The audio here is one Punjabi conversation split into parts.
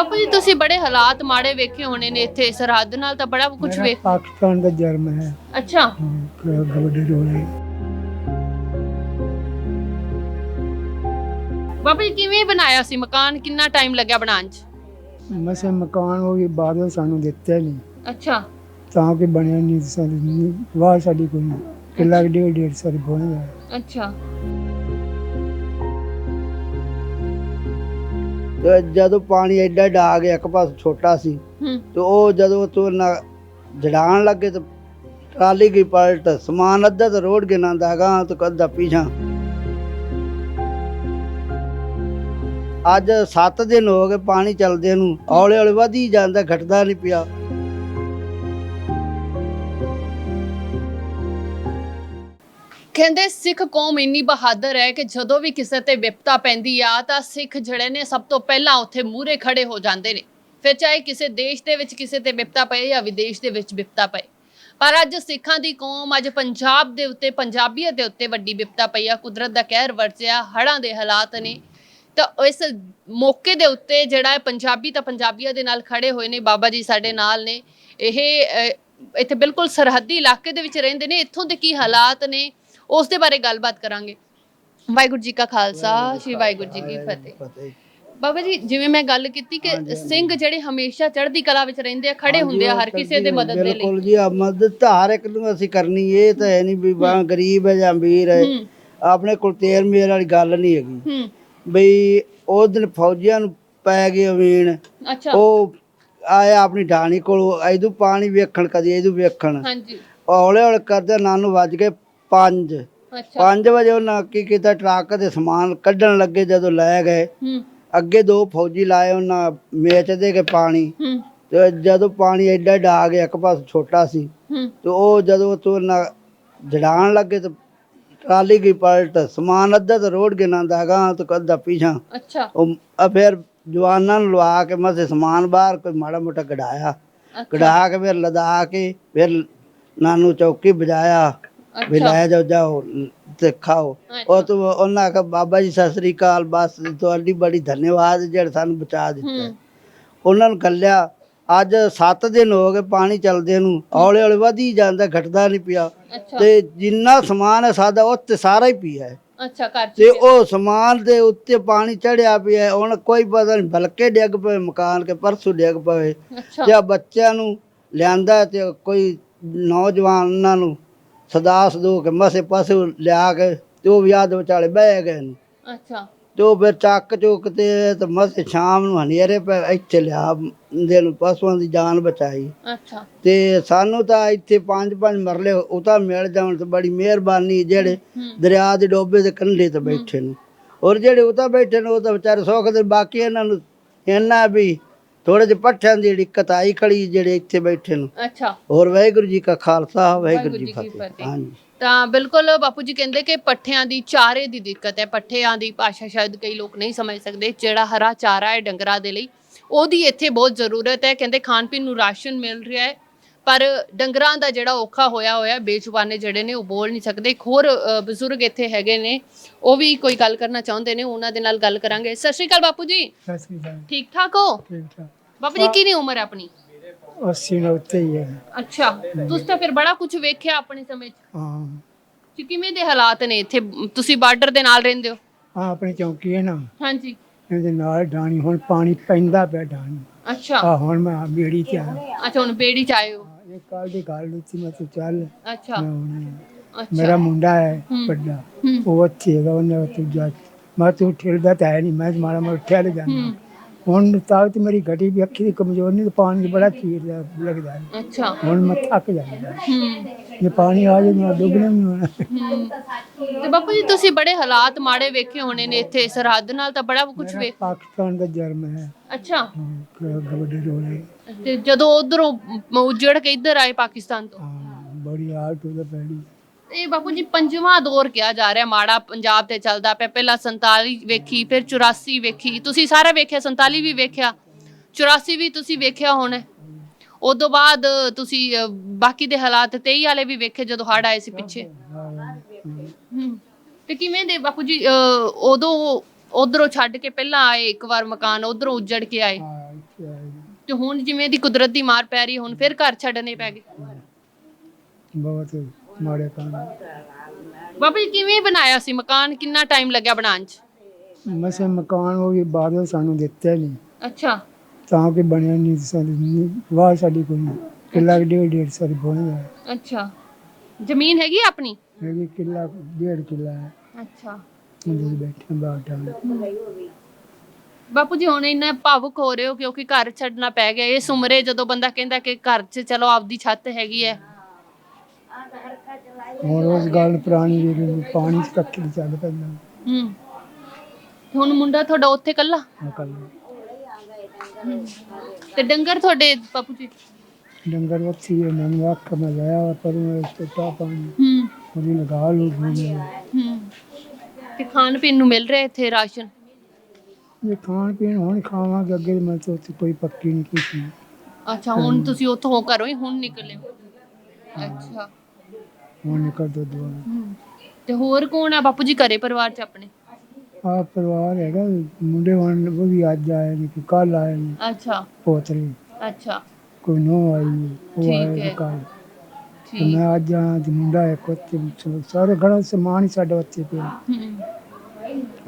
ਬਾਪੂ ਜੀ ਤੁਸੀਂ ਬੜੇ ਹਾਲਾਤ ਮਾੜੇ ਵੇਖੇ ਹੋਣੇ ਨੇ ਇੱਥੇ ਸਰਹੱਦ ਨਾਲ ਤਾਂ ਬੜਾ ਕੁਝ ਮੇਰਾ ਵੇਖ ਪਾਕਿਸਤਾਨ ਦਾ ਜਨਮ ਹੈ। ਅੱਛਾ। ਰੋਲੇ। ਬਾਪੂ ਜੀ ਕਿਵੇਂ ਬਣਾਇਆ ਸੀ ਮਕਾਨ? ਕਿੰਨਾ ਟਾਈਮ ਲੱਗਿਆ ਬਣਾਉਣ 'ਚ? ਮਸੇ ਮਕਾਨ ਉਹ ਵੀ ਬਾਦਲ ਸਾਨੂੰ ਦਿੱਤੇ ਨਹੀਂ ਅੱਛਾ। ਤਾਂ ਕਿ ਬਣਿਆ ਨਹੀਂ ਸਾਡੀ ਵਾਹ ਸਾਡੀ ਕੋਈ। ਕਿੱਲਾ ਡੇਢ ਡੇਢ ਸਾਡੀ ਬਣਿਆ ਅੱਛਾ। ਤੇ ਜਦੋਂ ਪਾਣੀ ਐਡਾ ਡਾ ਗਿਆ ਇੱਕ ਪਾਸ ਛੋਟਾ ਸੀ ਤੇ ਉਹ ਜਦੋਂ ਤੋਂ ਨਾ ਜੜਾਣ ਲੱਗੇ ਤੇ ਟਰਾਲੀ ਗਈ ਪਲਟ ਸਮਾਨ ਅੱਧਾ ਤੇ ਰੋਡ ਗਿਨਾ ਦਾਗਾ ਤੇ ਅੱਧਾ ਪੀਛਾ। ਅੱਜ 7 ਦਿਨ ਹੋ ਗਏ ਪਾਣੀ ਚੱਲਦੇ ਨੂੰ ਹੌਲੇ ਹੌਲੇ ਵਧੀ ਜਾਂਦਾ ਘਟਦਾ ਨਹੀਂ ਪਿਆ। ਕਹਿੰਦੇ ਸਿੱਖ ਕੌਮ ਇੰਨੀ ਬਹਾਦਰ ਹੈ ਕਿ ਜਦੋਂ ਵੀ ਕਿਸੇ ਤੇ ਵਿਪਤਾ ਪੈਂਦੀ ਆ, ਤਾਂ ਸਿੱਖ ਜਿਹੜੇ ਨੇ ਸਭ ਤੋਂ ਪਹਿਲਾਂ ਉੱਥੇ ਮੂਹਰੇ ਖੜੇ ਹੋ ਜਾਂਦੇ ਨੇ। ਫਿਰ ਚਾਹੇ ਕਿਸੇ ਦੇਸ਼ ਦੇ ਵਿੱਚ ਕਿਸੇ ਤੇ ਵਿਪਤਾ ਪਏ ਜਾਂ ਵਿਦੇਸ਼ ਦੇ ਵਿੱਚ ਵਿਪਤਾ ਪਏ। ਪਰ ਅੱਜ ਸਿੱਖਾਂ ਦੀ ਕੌਮ ਅੱਜ ਪੰਜਾਬ ਦੇ ਉੱਤੇ ਪੰਜਾਬੀਅਤ ਦੇ ਉੱਤੇ ਵੱਡੀ ਵਿਪਤਾ ਪਈ ਆ। ਕੁਦਰਤ ਦਾ ਕਹਿਰ ਵਰਤਿਆ, ਹੜ੍ਹਾਂ ਦੇ ਹਾਲਾਤ ਨੇ। ਤਾਂ ਇਸ ਮੌਕੇ ਦੇ ਉੱਤੇ ਜਿਹੜਾ ਪੰਜਾਬੀ, ਤਾਂ ਪੰਜਾਬੀਆਂ ਦੇ ਨਾਲ ਖੜੇ ਹੋਏ ਨੇ। ਬਾਬਾ ਜੀ ਸਾਡੇ ਨਾਲ ਨੇ। ਇਹ ਇੱਥੇ ਬਿਲਕੁਲ ਸਰਹੱਦੀ ਇਲਾਕੇ ਦੇ ਵਿੱਚ ਰਹਿੰਦੇ ਨੇ। ਇੱਥੋਂ ਦੇ ਕੀ ਹਾਲਾਤ ਨੇ? ਉਸ ਦੇ ਬਾਰੇ ਗੱਲਬਾਤ ਕਰਾਂਗੇ। ਵਾਹਿਗੁਰੂ ਜੀ ਕਾ ਖਾਲਸਾ ਸ੍ਰੀ ਵਾਹਿਗੁਰੂ ਜੀ ਕੀ ਫਤਿਹ। ਬਾਬਾ ਜੀ ਜਿਵੇਂ ਮੈਂ ਗੱਲ ਕੀਤੀ ਕਿ ਸਿੰਘ ਜਿਹੜੇ ਹਮੇਸ਼ਾ ਚੜ੍ਹਦੀ ਕਲਾ ਵਿੱਚ ਰਹਿੰਦੇ ਆ ਖੜੇ ਹੁੰਦੇ ਆ ਹਰ ਕਿਸੇ ਦੇ ਮਦਦ ਦੇ ਲਈ। ਬਿਲਕੁਲ ਜੀ ਆ ਮਦਦ ਤਾਂ ਹਰ ਇੱਕ ਨੂੰ ਅਸੀਂ ਕਰਨੀ ਇਹ ਤਾਂ ਹੈ ਨਹੀਂ ਵੀ ਬਾ ਗਰੀਬ ਹੈ ਜਾਂ ਅਮੀਰ ਹੈ। ਆਪਣੇ ਕੋਲ ਤੇਰ ਮੇਰ ਵਾਲੀ ਗੱਲ ਨਹੀਂ ਹੈਗੀ। ਬਈ ਉਹ ਦਿਨ ਫੌਜੀਆਂ ਨੂੰ ਪੈ ਗਏ ਅੱਛਾ। ਉਹ ਆਇਆ ਆਪਣੀ ਢਾਣੀ ਕੋਲ ਇਹਦੂ ਪਾਣੀ ਵੇਖਣ ਕਦੀ ਇਹਦੂ ਵੇਖਣ। ਹਾਂਜੀ। ਹੌਲੇ ਹੌਲੇ ਕਰਦੇ ਨਾਨੂੰ ਵੱਜ ਗਏ 5 ਅੱਛਾ। 5 ਵਜੇ ਉਹਨਾਂ ਕੀ ਕੀਤਾ? ਟਰੱਕ ਦੇ ਸਮਾਨ ਕੱਢਣ ਲੱਗੇ ਜਦੋਂ ਲੈ ਗਏ। ਹੂੰ। ਅੱਗੇ ਦੋ ਫੌਜੀ ਲਾਏ ਉਹਨਾਂ ਮੇਚ ਦੇ ਕੇ ਪਾਣੀ। ਹੂੰ। ਤੇ ਜਦੋਂ ਪਾਣੀ ਐਡਾ ਡਾ ਗਿਆ ਇੱਕ ਪਾਸ ਛੋਟਾ ਸੀ। ਹੂੰ। ਤੇ ਉਹ ਜਦੋਂ ਤੋਂ ਨਾ ਜੜਾਣ ਲੱਗੇ ਤੇ ਟਰਾਲੀ ਗਈ ਪਲਟ ਸਮਾਨ ਅੱਧਾ ਤੇ ਰੋਡ ਗਿਨਾ ਦਾਗਾ ਤੇ ਅੱਧਾ ਪੀਛਾ। ਅੱਛਾ। ਉਹ ਆ ਫਿਰ ਜਵਾਨਾਂ ਨੂੰ ਲਵਾ ਕੇ ਮਸੇ ਸਮਾਨ ਬਾਹਰ ਕੋਈ ਮਾੜਾ ਮੋਟਾ ਕਢਾਇਆ। ਕਢਾ ਕੇ ਫਿਰ ਲਦਾ ਕੇ ਫਿਰ ਨਾਨੂੰ ਚੌਕੀ ਵਜਾਇਆ ਵੀ ਲੈ ਜਾਓ ਜਾਓ ਤੇ ਖਾਓ। ਉਹ ਤੋਂ ਉਹਨਾਂ ਕਹਾ ਬਾਬਾ ਜੀ ਸਤਿ ਸ੍ਰੀ ਅਕਾਲ ਬਸ ਤੁਹਾਡੀ ਬੜੀ ਧੰਨਵਾਦ ਜਿਹੜੇ ਸਾਨੂੰ ਬਚਾ ਦਿੱਤਾ ਉਹਨਾਂ ਨੂੰ ਕੱਲਿਆ ਅੱਜ 7 ਦਿਨ ਹੋ ਗਏ ਪਾਣੀ ਚੱਲਦੇ ਨੂੰ ਹੌਲੇ ਹੌਲੇ ਵਧੀ ਜਾਂਦਾ ਘਟਦਾ ਨਹੀਂ ਪਿਆ। ਤੇ ਜਿੰਨਾ ਸਮਾਨ ਹੈ ਸਾਡਾ ਉਹ ਤੇ ਸਾਰਾ ਹੀ ਪਿਆ ਹੈ। ਅੱਛਾ ਘਰ ਚ ਤੇ ਉਹ ਸਮਾਨ ਦੇ ਉੱਤੇ ਪਾਣੀ ਚੜਿਆ ਪਿਆ ਹੈ। ਹੁਣ ਕੋਈ ਪਤਾ ਨਹੀਂ ਬਲਕੇ ਡਿੱਗ ਪਏ ਮਕਾਨ ਕੇ ਪਰਸੋਂ ਡਿੱਗ ਪਏ। ਅੱਛਾ। ਜਾਂ ਬੱਚਿਆਂ ਨੂੰ ਲਿਆਂਦਾ ਤੇ ਕੋਈ ਨੌਜਵਾਨ ਉਹਨਾਂ ਨੂੰ ਸਦਾ ਸਦੂ ਕੇ ਮਸੇ ਪਾਸੇ ਲਿਆ ਕੇ ਤੇ ਉਹ ਵਿਆਹ ਵਿਚਾਲੇ ਬਹਿ ਗਏ ਨੇ। ਅੱਛਾ। ਤੇ ਉਹ ਫਿਰ ਚੱਕ ਚੁੱਕ ਤੇ ਤੇ ਮਸੇ ਸ਼ਾਮ ਨੂੰ ਹਨੇਰੇ ਪੈ ਇੱਥੇ ਲਿਆ ਦੇ ਨੂੰ ਪਸ਼ੂਆਂ ਦੀ ਜਾਨ ਬਚਾਈ। ਅੱਛਾ। ਤੇ ਸਾਨੂੰ ਤਾਂ ਇੱਥੇ ਪੰਜ ਪੰਜ ਮਰਲੇ ਉਹ ਤਾਂ ਮਿਲ ਜਾਣ ਤੇ ਬੜੀ ਮਿਹਰਬਾਨੀ ਜਿਹੜੇ ਦਰਿਆ ਦੇ ਡੋਬੇ ਦੇ ਕੰਢੇ ਤੇ ਬੈਠੇ ਨੇ। ਔਰ ਜਿਹੜੇ ਉਹ ਤਾਂ ਬੈਠੇ ਨੇ ਉਹ ਤਾਂ ਵਿਚਾਰੇ ਸੁੱਖ ਦੇ ਬਾਕੀ ਇਹਨਾਂ ਨੂੰ ਇੰਨਾ ਵੀ ਥੋੜੇ ਜਿਹੇ ਪੱਠਿਆਂ ਦੀ ਦਿੱਕਤ ਆਈ ਖੜੀ ਜਿਹੜੇ ਇੱਥੇ ਬੈਠੇ ਨੇ। ਅੱਛਾ। ਔਰ ਵਾਹਿਗੁਰੂ ਜੀ ਕਾ ਖਾਲਸਾ ਵਾਹਿਗੁਰੂ ਜੀ ਕੀ ਫਤਿਹ। ਹਾਂਜੀ। ਤਾਂ ਬਿਲਕੁਲ ਬਾਪੂ ਜੀ ਕਹਿੰਦੇ ਕਿ ਪੱਠਿਆਂ ਦੀ ਚਾਰੇ ਦੀ ਦਿੱਕਤ ਹੈ। ਪੱਠਿਆਂ ਦੀ ਭਾਸ਼ਾ ਸ਼ਾਇਦ ਕਈ ਲੋਕ ਨਹੀਂ ਸਮਝ ਸਕਦੇ ਜਿਹੜਾ ਹਰਾ ਚਾਰਾ ਹੈ ਡੰਗਰਾਂ ਦੇ ਲਈ ਉਹਦੀ ਇੱਥੇ ਬਹੁਤ ਜ਼ਰੂਰਤ ਹੈ। ਕਹਿੰਦੇ ਖਾਣ ਪੀਣ ਨੂੰ ਰਾਸ਼ਨ ਮਿਲ ਰਿਹਾ ਹੈ। ਪਰ ਡੰਗਰਾਂ ਦਾ ਜਿਹੜਾ ਔਖਾ ਹੋਇਆ ਹੋਇਆ ਬੇਜ਼ੁਬਾਨੇ ਜਿਹੜੇ ਨੇ ਉਹ ਬੋਲ ਨਹੀਂ ਸਕਦੇ। ਇੱਕ ਹੋਰ ਬਜ਼ੁਰਗ ਇੱਥੇ ਹੈਗੇ ਨੇ ਉਹ ਵੀ ਕੋਈ ਗੱਲ ਕਰਨਾ ਚਾਹੁੰਦੇ ਨੇ ਉਹਨਾਂ ਦੇ ਨਾਲ ਗੱਲ ਕਰਾਂਗੇ। ਸਤਿ ਸ਼੍ਰੀ ਅਕਾਲ ਬਾਪੂ ਜੀ। ਸਤਿ ਸ੍ਰੀ ਅਕਾਲ। ਠੀਕ ਠਾਕ ਹੋ? ਠੀਕ ਠਾਕ। ਬਾਪੂ ਜੀ ਕਿੰਨੀ ਉਮਰ ਹੈ ਆਪਣੀ? 80 ਨਾਲ ਉੱਤੇ ਹੀ ਹੈ। ਅੱਛਾ ਤੁਸੀਂ ਤਾਂ ਫਿਰ ਬੜਾ ਕੁਝ ਵੇਖਿਆ ਆਪਣੇ ਸਮੇਂ 'ਚ। ਹਾਂ। ਕਿ ਕਿਵੇਂ ਦੇ ਹਾਲਾਤ ਨੇ ਇੱਥੇ? ਤੁਸੀਂ ਬਾਰਡਰ ਦੇ ਨਾਲ ਰਹਿੰਦੇ ਹੋ? ਆ ਆਪਣੀ ਚੌਂਕੀ ਹੈ ਨਾ। ਹਾਂਜੀ। ਇਹਦੇ ਨਾਲ ਡਾਣੀ ਹੁਣ ਪਾਣੀ ਪੈਂਦਾ ਪਿਆ ਡਾਣੀ ਅੱਛਾ। ਆ ਹੁਣ ਮੈਂ ਬੇੜੀ ਤੇ ਆ ਅੱਛਾ ਹੁਣ ਬੇੜੀ ਚ ਆਏ ਹੋ। ਕੱਲ ਦੀ ਗੱਲ ਉੱਤੀ ਮੈਂ ਤੇ ਚੱਲ ਅੱਛਾ। ਹੁਣ- ਮੇਰਾ ਮੁੰਡਾ ਹੈ। ਵੱਡਾ ਹੂੰ। ਉਹ ਉੱਥੇ ਹੈਗਾ ਉਹਨੇ ਉੱਥੇ ਜਾ ਮੈਂ ਤੂੰ ਠੇਲਦਾ ਤਾਂ ਹੈ ਨਹੀਂ ਮੈਂ ਮਾੜਾ ਮੋਟਾ ਠਹਿਰ ਜਾਂਦਾ। ਹੂੰ। ਹੁਣ ਤਾਕਤ ਮੇਰੀ ਘਟੀ ਵੀ ਅੱਖੀ ਦੀ ਕਮਜ਼ੋਰ ਨਹੀਂ ਤੇ ਪਾਣੀ ਬੜਾ ਚੀਰ ਲੱਗਦਾ ਹੈ। ਅੱਛਾ। ਹੁਣ ਮੈਂ ਥੱਕ ਜਾਂਦਾ। ਹੂੰ। ਜੇ ਪਾਣੀ ਆ ਜਾਏ ਮੈਂ ਡੁੱਬਣਾ ਨਹੀਂ ਹੋਣਾ। ਤੇ ਬਾਪੂ ਜੀ ਤੁਸੀਂ ਬੜੇ ਹਾਲਾਤ ਮਾੜੇ ਵੇਖੇ ਹੋਣੇ ਨੇ ਇੱਥੇ ਸਰਹੱਦ ਨਾਲ ਤਾਂ ਬੜਾ ਕੁਝ ਵੇਖ ਪਾਕਿਸਤਾਨ ਦਾ ਜਨਮ ਹੈ। ਅੱਛਾ। ਰੋਲੇ। ਤੇ ਜਦੋਂ ਉਧਰੋਂ ਉਜੜ ਕੇ ਇੱਧਰ ਆਏ ਪਾਕਿਸਤਾਨ ਤੋਂ? ਹਾਂ ਬੜੀ ਹਾਲਤ ਉਹਦਾ ਪੈਣੀ ਇਹ ਬਾਪੂ ਜੀ ਪੰਜਵਾਂ ਦੌਰ ਕਿਹਾ ਜਾ ਰਿਹਾ ਮਾੜਾ ਪੰਜਾਬ ਤੇ ਚੱਲਦਾ ਪਿਆ। ਪਹਿਲਾਂ 47 ਵੇਖੀ ਫਿਰ 84 ਵੇਖੀ। ਤੁਸੀਂ ਸਾਰਾ ਵੇਖਿਆ 47 ਵੀ ਵੇਖਿਆ? 84 ਵੀ ਤੁਸੀਂ ਵੇਖਿਆ ਹੋਣਾ? ਉਦੋਂ ਬਾਅਦ ਤੁਸੀਂ ਬਾਕੀ ਦੇ ਹਾਲਾਤ 23 ਵਾਲੇ ਵੀ ਵੇਖੇ ਜਦੋਂ ਹੜ ਆਏ ਸੀ ਪਿੱਛੇ? ਹੂੰ ਤੇ ਕਿਵੇਂ ਦੇ ਬਾਪੂ ਜੀ ਉਦੋਂ ਉਧਰੋਂ ਛੱਡ ਕੇ ਪਹਿਲਾਂ ਆਏ ਇੱਕ ਵਾਰ ਮਕਾਨ ਉਧਰੋਂ ਉੱਜੜ ਕੇ ਆਏ। ਤੇ ਹੁਣ ਜਿਵੇਂ ਦੀ ਕੁਦਰਤ ਦੀ ਮਾਰ ਪੈ ਰਹੀ ਹੁਣ ਫਿਰ ਘਰ ਛੱਡਣੇ ਪੈ ਗਏ? ਬਹੁਤ ਮਾੜੇ ਕੰਮ ਬਾਬਾ ਜੀ ਕਿਵੇਂ ਬਣਾਇਆ ਸੀ ਮਕਾਨ? ਕਿੰਨਾ ਟਾਈਮ ਲੱਗਿਆ ਬਣਾਉਣ 'ਚ? ਮਸੇ ਮਕਾਨ ਉਹ ਵੀ ਬਾਦਲ ਸਾਨੂੰ ਦਿੱਤੇ ਨਹੀਂ। ਅੱਛਾ। ਤਾਂ ਕਿ ਬਣਿਆ ਨਹੀਂ ਸਾਡੀ ਵਾਹ ਸਾਡੀ ਕੋਈ ਨਹੀਂ। ਕਿੱਲਾ ਕੁ ਡੇਢ ਡੇਢ ਸਾਡੀ ਬੋਇਆ ਅੱਛਾ। ਜ਼ਮੀਨ ਹੈਗੀ ਆਪਣੀ? ਹੈਗੀ ਕਿੱਲਾ ਡੇਢ ਕਿੱਲਾ ਹੈ। ਅੱਛਾ। ਉਹਦੇ ਬੈਠੇ ਬਾਟਾ ਬਾਪੂ ਜੀ ਹੁਣ ਇੰਨਾ ਭਾਵੁਕ ਹੋ ਰਹੇ ਹੋ ਕਿਉਂਕਿ ਘਰ ਛੱਡਣਾ ਪੈ ਗਿਆ। ਇਸ ਉਮਰੇ ਜਦੋਂ ਬੰਦਾ ਕਹਿੰਦਾ ਕਿ ਘਰ 'ਚ ਚਲੋ ਆਪਦੀ ਛੱਤ ਹੈਗੀ ਹੈ। ਹੁਣ ਉਸ ਗੱਲ ਪੁਰਾਣੀ ਜਿਹੜੀ ਪਾਣੀ ਚ ਕੱਖੀ ਚੱਲ ਪੈਂਦਾ। ਹੂੰ। ਹੁਣ ਮੁੰਡਾ ਤੁਹਾਡਾ ਉੱਥੇ ਕੱਲਾ ਅਕਲ ਤੇ ਡੰਗਰ ਤੁਹਾਡੇ ਬਾਪੂ ਜੀ? ਡੰਗਰ ਉੱਥੇ ਹੀ ਇਹਨਾਂ ਨੂੰ ਅੱਖ ਮੈਂ ਲਿਆ ਪਰ ਉਹ ਟੁੱਟਾ ਪਾਣੀ ਹੂੰ। ਉਹਦੀ ਲਗਾ ਲੂ ਹੂੰ। ਤੇ ਖਾਣ ਪੀਣ ਨੂੰ ਮਿਲ ਰਿਹਾ ਇੱਥੇ ਰਾਸ਼ਨ? ਇਹ ਖਾਣ ਪੀਣ ਹੁਣ ਖਾਵਾਂਗੇ ਅੱਗੇ ਮੈਂ ਤਾਂ ਉੱਥੇ ਕੋਈ ਪੱਕੀ ਨਹੀਂ ਕੀਤੀ। ਅੱਛਾ ਹੁਣ ਤੁਸੀਂ ਉੱਥੋਂ ਘਰੋਂ ਹੀ ਹੁਣ ਨਿਕਲੇ ਹੋ? ਅੱਛਾ। ਹੁਣ ਨਿਕਲ ਦੋ ਦੁਆ ਹੂੰ। ਤੇ ਹੋਰ ਕੌਣ ਆ ਬਾਪੂ ਜੀ ਘਰੇ ਪਰਿਵਾਰ 'ਚ ਆਪਣੇ? ਆ ਪਰਿਵਾਰ ਹੈਗਾ ਮੁੰਡੇ ਹੁਣ ਉਹ ਵੀ ਅੱਜ ਆਏ ਨੇ ਕਿ ਕੱਲ ਆਏ ਨੇ। ਅੱਛਾ। ਪੋਤਰੇ। ਅੱਛਾ। ਕੋਈ ਨੋ ਆਈ ਹੈ, ਉਹ ਠੀਕ ਆਏ ਹੈ। ਕੱਲ ਠੀਕ। ਮੈਂ ਅੱਜ ਆਇਆ ਤੇ ਮੁੰਡਾ ਇੱਕ ਉੱਥੇ ਚਲੋ ਸਾਰੇ ਘਰਾਂ ਸਮਾਨ ਹੀ ਸਾਡਾ ਉੱਥੇ ਪਿਆ। ਹੂੰ।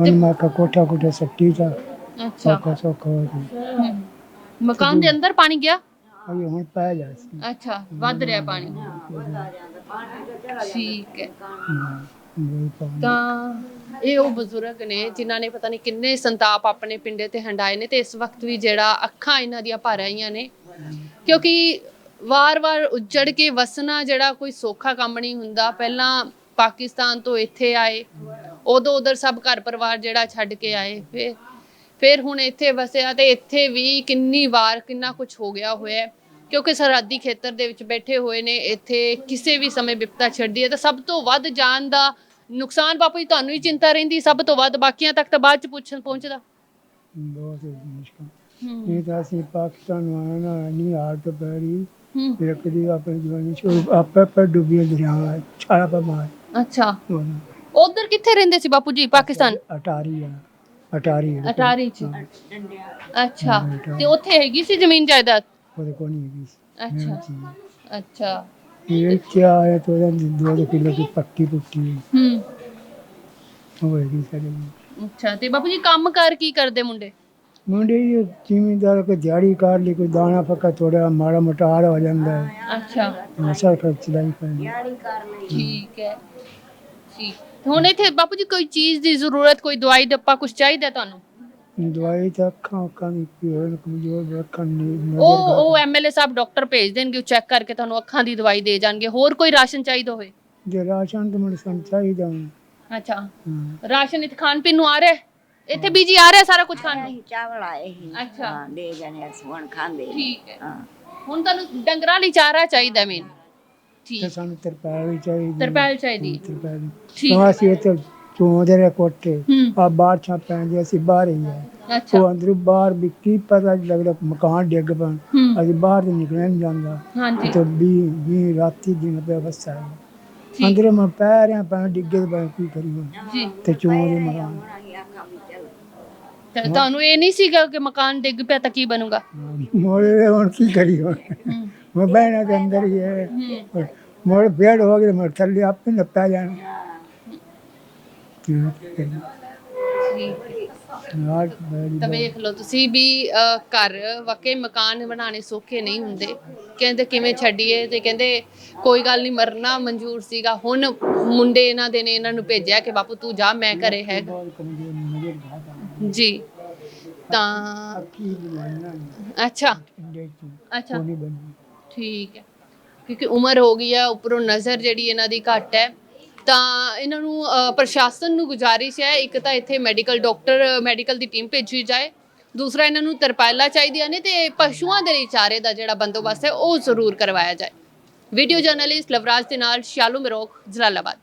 ਹੁਣ ਮੈਂ ਕਾ ਕੋਠਾ ਕੋਠਾ ਸੱਟੀ ਤਾਂ ਅੱਛਾ। ਸੌਖਾ ਸੌਖਾ ਹੋ ਗਿਆ। ਮਕਾਨ ਦੇ ਅੰਦਰ ਪਾਣੀ ਗਿਆ? ਅਜੇ ਹੁਣ ਪੈ ਜਾ ਸੀ। ਅੱਛਾ ਵੱਧ ਰਿਹਾ ਪਾਣੀ। ਠੀਕ ਹੈ। ਤਾਂ ਇਹ ਉਹ ਬਜ਼ੁਰਗ ਨੇ ਜਿਨ੍ਹਾਂ ਨੇ ਪਤਾ ਨਹੀਂ ਕਿੰਨੇ ਸੰਤਾਪ ਆਪਣੇ ਪਿੰਡੇ ਤੇ ਹੰਡਾਏ ਨੇ ਤੇ ਇਸ ਵਕਤ ਵੀ ਜਿਹੜਾ ਅੱਖਾਂ ਇਹਨਾਂ ਦੀਆਂ ਭਰ ਆਈਆਂ ਨੇ। ਕਿਉਂਕਿ ਵਾਰ-ਵਾਰ ਉੱਜੜ ਕੇ ਵਸਣਾ ਜਿਹੜਾ ਕੋਈ ਸੌਖਾ ਕੰਮ ਨਹੀਂ ਹੁੰਦਾ। ਪਹਿਲਾਂ ਪਾਕਿਸਤਾਨ ਤੋਂ ਇੱਥੇ ਆਏ, ਉਦੋਂ ਉਧਰ ਸਭ ਘਰ ਪਰਿਵਾਰ ਜਿਹੜਾ ਛੱਡ ਕੇ ਆਏ ਫਿਰ ਫਿਰ ਹੁਣ ਇੱਥੇ ਵਸਿਆ ਤੇ ਇੱਥੇ ਵੀ ਕਿੰਨੀ ਵਾਰ ਕਿੰਨਾ ਕੁਝ ਹੋ ਗਿਆ ਹੋਇਆ। ਕਿਉਂਕਿ ਸਰਹੱਦੀ ਖੇਤਰ ਦੇ ਵਿੱਚ ਬੈਠੇ ਹੋਏ ਨੇ ਇੱਥੇ ਕਿਸੇ ਵੀ ਸਮੇਂ ਵਿਪਤਾ ਛੱਡਦੀ ਹੈ ਤਾਂ ਸਭ ਤੋਂ ਵੱਧ ਜਾਨ ਦਾ ਨੁਕਸਾਨ ਬਾਪੂ ਜੀ ਤੁਹਾਨੂੰ ਹੀ ਚਿੰਤਾ ਰਹਿੰਦੀ ਸਭ ਤੋਂ ਵੱਧ ਬਾਕੀਆਂ ਤੱਕ ਤਾਂ ਬਾਅਦ ਚ ਪੁੱਛਣ ਪਹੁੰਚਦਾ। ਬਹੁਤ ਮੁਸ਼ਕਲ। ਇਹ ਤਾਂ ਅਸੀਂ ਪਾਕਿਸਤਾਨ ਨਾ ਨਹੀਂ ਹਾਰ ਤੋਂ ਪੈਰੀ ਹੂੰ। ਫਿਰ ਕਦੀ ਆਪਣੀ ਜਵਾਨੀ ਸ਼ੁਰੂ ਆਪੇ ਪਰ ਡੁੱਬੀ ਦਰਿਆ ਛਾਲਾ ਪਾ ਮਾਰ। ਅੱਛਾ। ਉਧਰ ਕਿੱਥੇ ਰਹਿੰਦੇ ਸੀ ਬਾਪੂ ਜੀ ਪਾਕਿਸਤਾਨ? ਅਟਾਰੀ ਆ ਅਟਾਰੀ। ਅਟਾਰੀ ਚ। ਅੱਛਾ ਤੇ ਉੱਥੇ ਹੈਗੀ ਸੀ ਜ਼ਮੀਨ ਜਾਇਦਾਦ? ਉਹਦੇ ਕੋਲ ਨਹੀਂ ਹੈਗੀ। ਅੱਛਾ। ਅੱਛਾ ਇਹ ਕਿਆ ਹੈ ਤੋਂ ਦੋ ਦੋ ਕਿਲੋ ਦੀ ਪੱਕੀ ਪੁੱਟੀ ਹੂੰ। ਹੋਏਗੀ ਸਾਡੇ ਕੋਲ। ਅੱਛਾ ਤੇ ਬਾਪੂ ਜੀ ਕੰਮ ਕਰ ਕੀ ਕਰਦੇ ਮੁੰਡੇ? ਮੁੰਡੇ ਇਹ ਜ਼ਿਮੀਂਦਾਰ ਕੋਈ ਦਿਹਾੜੀ ਕਰ ਲਈ ਕੋਈ ਦਾਣਾ ਫੱਕਾ ਥੋੜਾ ਮਾੜਾ ਮੋਟਾ ਹੋ ਜਾਂਦਾ ਹੈ। ਅੱਛਾ। ਮਸਾ ਖਰਚ ਲਈ ਪੈਂਦੀ। ਠੀਕ ਹੈ। ਠੀਕ। ਤੇ ਹੁਣ ਇੱਥੇ ਬਾਪੂ ਜੀ ਕੋਈ ਚੀਜ਼ ਦੀ ਜ਼ਰੂਰਤ ਕੋਈ ਦਵਾਈ ਡੱਪਾ ਕੁਝ ਚਾਹੀਦਾ ਤੁਹਾਨੂੰ? ਦਵਾਈ ਤਾਂ ਅੱਖਾਂ ਅੱਖਾਂ ਦੀ ਪੀੜ ਕਮਜ਼ੋਰ ਅੱਖਾਂ ਨਹੀਂ ਉਹ ਉਹ ਐਮਐਲਏ ਸਾਹਿਬ ਡਾਕਟਰ ਭੇਜ ਦੇਣਗੇ ਉਹ ਚੈੱਕ ਕਰਕੇ ਤੁਹਾਨੂੰ ਅੱਖਾਂ ਦੀ ਦਵਾਈ ਦੇ ਜਾਣਗੇ। ਹੋਰ ਕੋਈ ਰਾਸ਼ਨ ਚਾਹੀਦਾ ਹੋਵੇ? ਜੇ ਰਾਸ਼ਨ ਤਾਂ ਮੈਨੂੰ ਸਾਨੂੰ ਚਾਹੀਦਾ ਹੁਣ। ਅੱਛਾ। ਹਾਂ। ਰਾਸ਼ਨ ਇੱਥੇ ਖਾਣ ਪੀਣ ਨੂੰ ਆ ਰਿਹਾ ਹੈ? ਇੱਥੇ ਬੀਜੀ ਆ ਰਿਹਾ ਸਾਰਾ ਕੁਝ ਖਾਣ ਨੂੰ? ਅਸੀਂ ਚਾਵਲ ਆਏ ਸੀ। ਅੱਛਾ। ਹਾਂ ਦੇ ਜਾਣੇ ਅਸੀਂ ਹੁਣ ਖਾਂਦੇ ਨੇ। ਠੀਕ ਹੈ। ਹਾਂ। ਹੁਣ ਤੁਹਾਨੂੰ ਡੰਗਰਾਂ ਲਈ ਚਾਰਾ ਚਾਹੀਦਾ ਮੇਨ ਤੇ ਠੀਕ ਸਾਨੂੰ ਤਰਪਾਲ ਵੀ ਚਾਹੀਦੀ ਤਰਪਾਲ ਚਾਹੀਦੀ ਹੈ। ਤਰਪਾਲ। ਠੀਕ ਤਾਂ ਅਸੀਂ ਇੱਥੇ ਚੋਂਦੇ ਰਹੇ ਕੋਠੇ। ਹੂੰ। ਆ ਬਾਹਰ ਛਾਂ ਪੈਂਦੀ ਅਸੀਂ ਬਾਹਰ ਹੀ ਆ ਅੱਛਾ। ਉਹ ਅੰਦਰੋਂ ਬਾਹਰ ਵੀ ਕੀ ਪਤਾ ਲੱਗਦਾ ਮਕਾਨ ਡਿੱਗ ਪਣ। ਹੂੰ। ਅਸੀਂ ਬਾਹਰ ਤੇ ਨਿਕਲਿਆ ਨਹੀਂ ਜਾਂਦਾ। ਹਾਂਜੀ। ਤੇ ਵੀ ਵੀ ਰਾਤੀ ਦਿਨ ਪਿਆ ਵਸਾ ਠੀਕ ਅੰਦਰ ਮੈਂ ਪੈ ਰਿਆਂ ਪੈ ਡਿੱਗੇ ਤੇ ਕੀ ਕਰੀ ਹੁਣ ਜੀ। ਤੇ ਚੋਂਦੇ ਮਕਾਨ। ਤੇ ਤੁਹਾਨੂੰ ਇਹ ਨਹੀਂ ਸੀਗਾ ਕਿ ਮਕਾਨ ਡਿੱਗ ਪਿਆ ਤਾਂ ਕੀ ਬਣੂਗਾ? ਮੋੜੇ ਹੁਣ ਕੀ ਕਰੀ ਹੁਣ? ਹੂੰ। ਮੈਂ ਬਹਿਣਾ ਦੇ ਅੰਦਰ ਹੀ ਹੈ। ਹੂੰ। ਮੋੜ ਬੇੜ ਹੋ ਗਏ ਮੈਂ ਥੱਲੇ ਆਪੇ ਨੱਪਿਆ ਜਾਣਾ। ਤਾਂ ਵੇਖ ਲਓ ਤੁਸੀਂ ਵੀ ਅਹ, ਘਰ ਵਾਕਈ ਮਕਾਨ ਬਣਾਉਣੇ ਸੌਖੇ ਨਹੀਂ ਹੁੰਦੇ। ਕਹਿੰਦੇ ਕਿਵੇਂ ਛੱਡੀਏ ਤੇ ਕਹਿੰਦੇ ਕੋਈ ਗੱਲ ਨਹੀਂ ਮਰਨਾ ਮਨਜ਼ੂਰ ਸੀਗਾ। ਹੁਣ ਮੁੰਡੇ ਇਹਨਾਂ ਦੇ ਨੇ ਇਹਨਾਂ ਨੂੰ ਭੇਜਿਆ ਕਿ ਬਾਪੂ ਤੂੰ ਜਾ ਮੈਂ ਘਰੇ ਹੈਗਾ। ਜੀ। ਤਾਂ ਅੱਛਾ। ਅੱਛਾ। ਠੀਕ ਹੈ। ਕਿਉਂਕਿ ਉਮਰ ਹੋ ਗਈ ਹੈ ਉੱਪਰੋਂ ਨਜ਼ਰ ਜਿਹੜੀ ਇਹਨਾਂ ਦੀ ਘੱਟ ਹੈ। ਤਾਂ ਇਹਨਾਂ ਨੂੰ ਪ੍ਰਸ਼ਾਸਨ ਨੂੰ ਗੁਜ਼ਾਰਿਸ਼ ਹੈ ਇੱਕ ਤਾਂ ਇੱਥੇ ਮੈਡੀਕਲ ਡਾਕਟਰ ਮੈਡੀਕਲ ਦੀ ਟੀਮ ਭੇਜੀ ਜਾਏ। ਦੂਸਰਾ ਇਹਨਾਂ ਨੂੰ ਤਰਪਾਲਾਂ ਚਾਹੀਦੀਆਂ ਨੇ ਤੇ ਪਸ਼ੂਆਂ ਦੇ ਲਈ ਚਾਰੇ ਦਾ ਜਿਹੜਾ ਬੰਦੋਬਸਤ ਹੈ ਉਹ ਜ਼ਰੂਰ ਕਰਵਾਇਆ ਜਾਏ। ਵੀਡੀਓ ਜਰਨਲਿਸਟ ਲਵਰਾਜ ਦੇ ਨਾਲ ਸ਼ਾਲੂ ਮਰੋਕ ਜਲਾਲਾਬਾਦ।